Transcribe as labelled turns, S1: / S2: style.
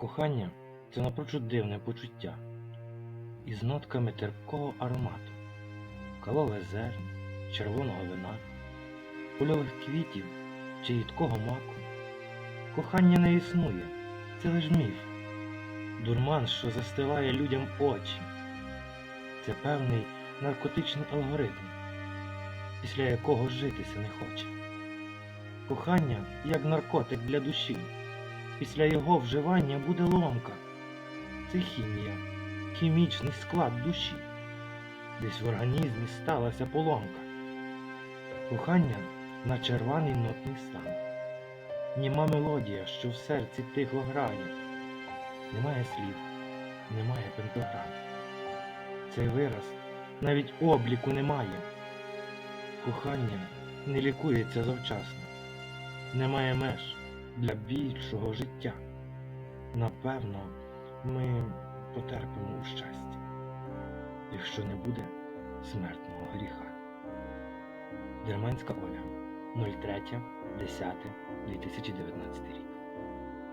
S1: Кохання це напрочуд дивне почуття із нотками терпкого аромату, калове зерн, червоного вина, польових квітів чи їдкого маку. Кохання не існує, це лиш міф, дурман, що застилає людям очі. Це певний наркотичний алгоритм, після якого житися не хоче. Кохання як наркотик для душі. Після його вживання буде ломка. Це хімія, хімічний склад душі. Десь в організмі сталася поломка. Кохання наче рваний нотний стан. Німа мелодія, що в серці тихо грає. Немає слів, немає пентаграм. Цей вираз навіть обліку не має. Кохання не лікується завчасно. Немає меж для більшого життя. Напевно, ми потерпимо у щастя, якщо не буде смертного гріха. Дерманська Оля 03.10.2019 рік